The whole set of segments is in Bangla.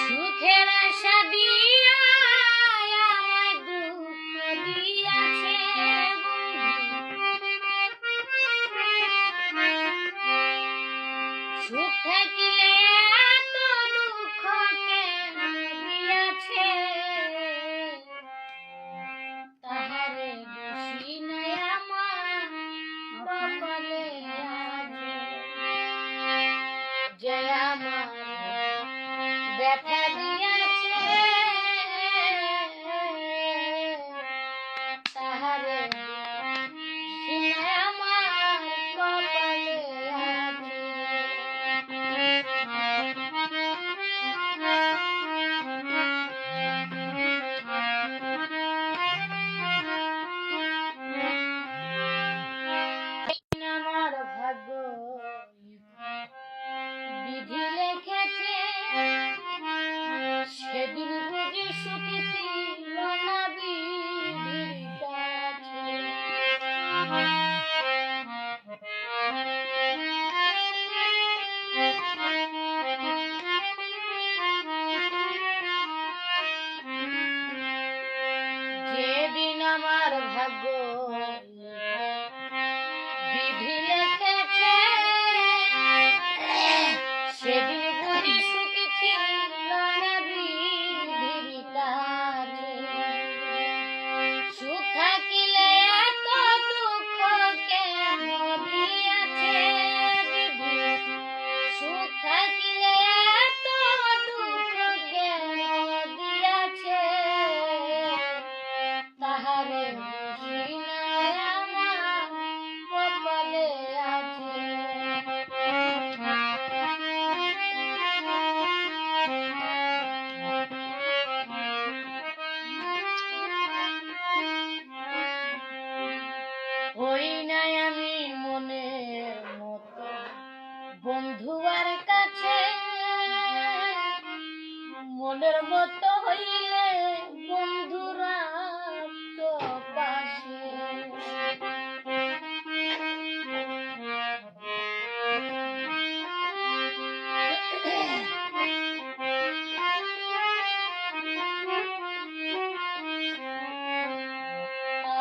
সুখের আশা দিয়া আমায় দুঃখ দিয়াছে সুখ থাকিলে এত দুঃখ কেন দিয়াছে? তাহারে দোষী নাই আমার ব্যথা দিয়াছে সুখ মনের মতো হইলে বন্ধুরা তো পাশে।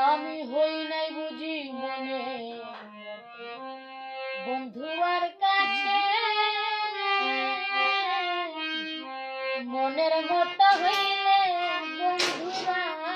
আমি হই নাই বুঝি মনের মতো হইলে বন্ধুরা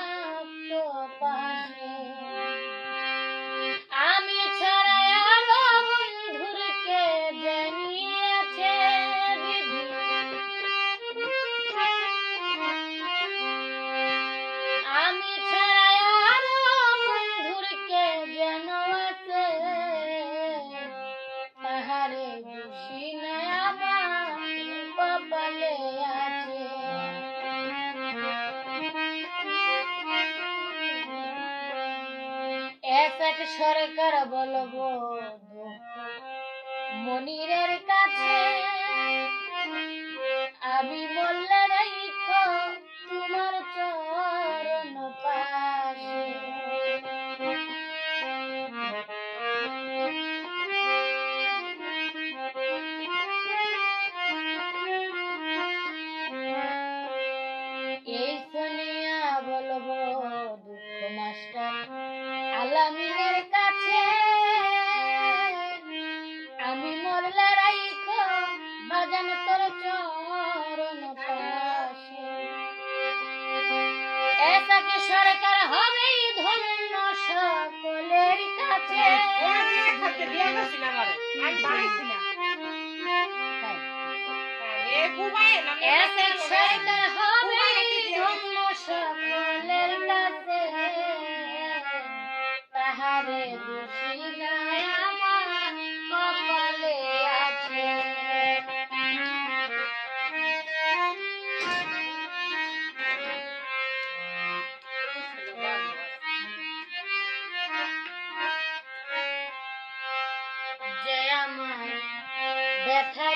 এক সরকার বলব মনিরের কাছে আমি বললে আলামিনের কাছে। আমি মরলে রাইখো বাজান তোর চরণ পাশে। এসা কি সরকার হবেই ধন্য সকলের কাছে? এসা সরকার হবেই ধন্য সকলের আহারে মুর্শিদায় আমার ব্যথা